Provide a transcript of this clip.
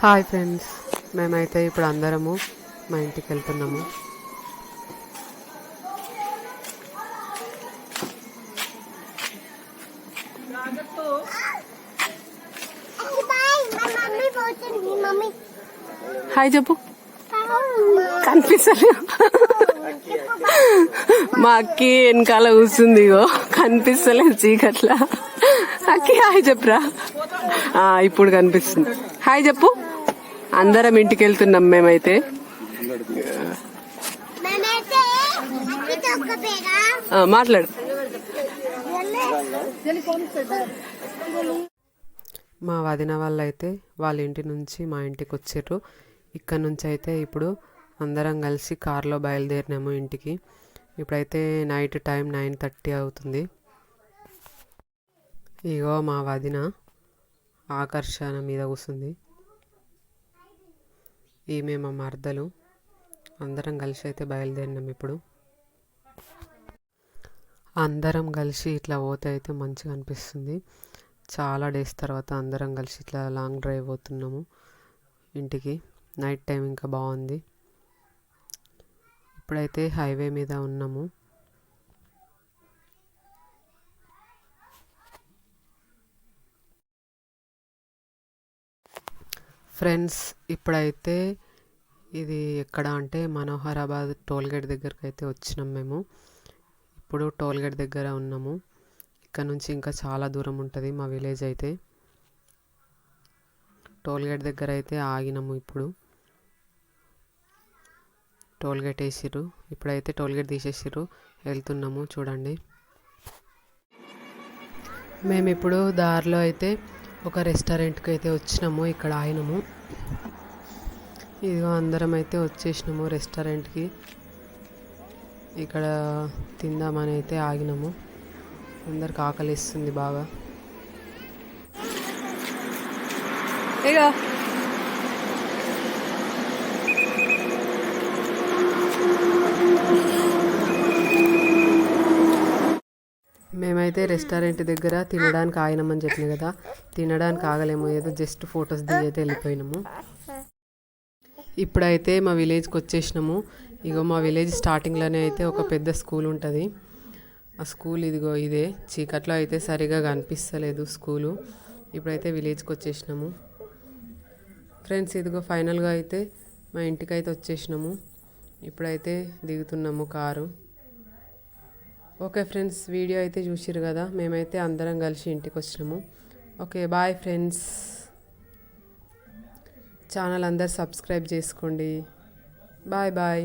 Hi friends మేమైతే ఇప్పుడు అందరము మా ఇంటికి వెళ్తున్నాము. హాయ్ చెప్పు కనిపిస్తలే మా అక్కి వెనకాల కూర్చుంది ఇగో. కనిపిస్తలేదు చీకట్లా. అక్కి హాయ్ చెప్పురా ఇప్పుడు కనిపిస్తుంది. హాయ్ చెప్పు అందరం ఇంటికి వెళ్తున్నాం మేమైతే మాట్లాడు. మా వదిన వాళ్ళు అయితే వాళ్ళ ఇంటి నుంచి మా ఇంటికి వచ్చారు ఇక్కడ నుంచి అయితే ఇప్పుడు అందరం కలిసి కార్లో బయలుదేరినాము ఇంటికి. ఇప్పుడైతే నైట్ టైం నైన్ థర్టీ అవుతుంది. ఇగో మా వదిన ఆకర్షణ మీద కూర్చుంది ఈమె మా మరదలు? అందరం కలిసి అయితే బయలుదేరినాం ఇప్పుడు. అందరం కలిసి ఇట్లా పోతే అయితే మంచిగా అనిపిస్తుంది. చాలా డేస్ తర్వాత అందరం కలిసి ఇట్లా లాంగ్ డ్రైవ్ పోతున్నాము ఇంటికి. నైట్ టైం ఇంకా బాగుంది. ఇప్పుడైతే హైవే మీద ఉన్నాము. ఫ్రెండ్స్ ఇప్పుడైతే ఇది ఎక్కడ అంటే మనోహరాబాద్ టోల్గేట్ దగ్గరకు అయితే వచ్చినాం మేము. ఇప్పుడు టోల్గేట్ దగ్గర ఉన్నాము. ఇక్కడ నుంచి ఇంకా చాలా దూరం ఉంటుంది మా విలేజ్ అయితే. టోల్గేట్ దగ్గర అయితే ఆగినాము ఇప్పుడు. టోల్గేట్ వేసిర్రు. ఇప్పుడైతే టోల్గేట్ తీసేసిర్రు. వెళ్తున్నాము చూడండి. మేము ఇప్పుడు దారిలో అయితే ఒక రెస్టారెంట్కి అయితే వచ్చినాము ఇక్కడ ఆయనము ఇదిగో అందరం అయితే వచ్చేసినాము రెస్టారెంట్కి. ఇక్కడ తిందామని అయితే ఆగినాము. అందరికి ఆకలిస్తుంది బాగా. ఇగో మేమైతే రెస్టారెంట్ దగ్గర తినడానికి ఆగినామని చెప్పిన కదా తినడానికి ఆగలేము. ఏదో జస్ట్ ఫొటోస్ దిగి అయితే వెళ్ళిపోయినాము. ఇప్పుడైతే మా విలేజ్కి వచ్చేసినాము. ఇగో మా విలేజ్ స్టార్టింగ్లోనే అయితే ఒక పెద్ద స్కూల్ ఉంటుంది. ఆ స్కూల్ ఇదిగో ఇదే. చీకట్లో అయితే సరిగా కనిపిస్తలేదు స్కూలు. ఇప్పుడైతే విలేజ్కి వచ్చేసినాము. ఫ్రెండ్స్ ఇదిగో ఫైనల్గా అయితే మా ఇంటికి అయితే వచ్చేసినాము. ఇప్పుడైతే దిగుతున్నాము కారు. ఓకే ఫ్రెండ్స్ వీడియో అయితే చూసిరు కదా? మేమైతే అందరం కలిసి ఇంటికి వచ్చినాము. Okay bye friends. ఛానల్ అందరు సబ్స్క్రైబ్ చేసుకోండి. Bye bye.